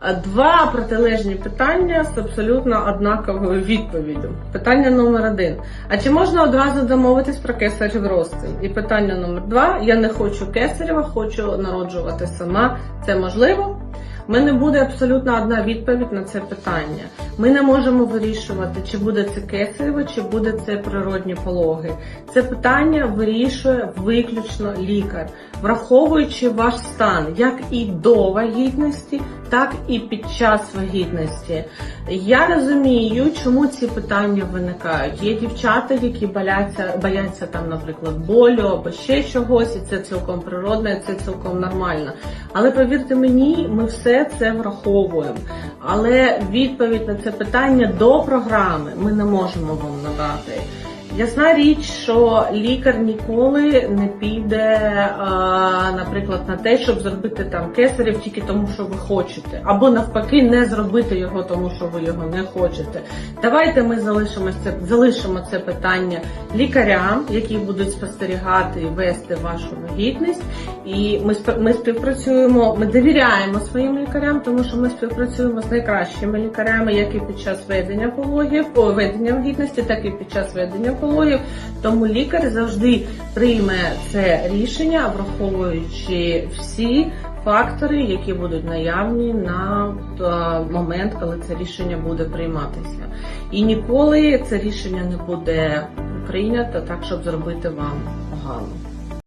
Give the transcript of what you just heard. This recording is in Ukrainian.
Два протилежні питання з абсолютно однаковою відповіддю. Питання номер один. А чи можна одразу домовитись про кесарів розстріл? І питання номер два. Я не хочу кесарєва, хочу народжувати сама. Це можливо? У мене буде абсолютно одна відповідь на це питання. Ми не можемо вирішувати, чи буде це кесарево, чи буде це природні пологи. Це питання вирішує виключно лікар, враховуючи ваш стан як і до вагітності, так і під час вагітності. Я розумію, чому ці питання виникають. Є дівчата, які бояться, бояться там, наприклад, болю або ще чогось, і це цілком природно, і це цілком нормально. Але повірте мені, ми все це враховуємо. Але відповідь на це питання до програми ми не можемо вам надати. Ясна річ, що лікар ніколи не піде, наприклад, на те, щоб зробити там кесарів тільки тому, що ви хочете, або навпаки, не зробити його, тому що ви його не хочете. Давайте ми залишимо це, залишимо це питання лікарям, які будуть спостерігати і вести вашу вагітність. І ми ми співпрацюємо, ми довіряємо своїм лікарям, тому що ми співпрацюємо з найкращими лікарями, як і під час ведення пологів, ведення вагітності, так і під час ведення пологів. Тому лікар завжди прийме це рішення, враховуючи всі фактори, які будуть наявні на е, момент, коли це рішення буде прийматися. І ніколи це рішення не буде прийнято так, щоб зробити вам погано.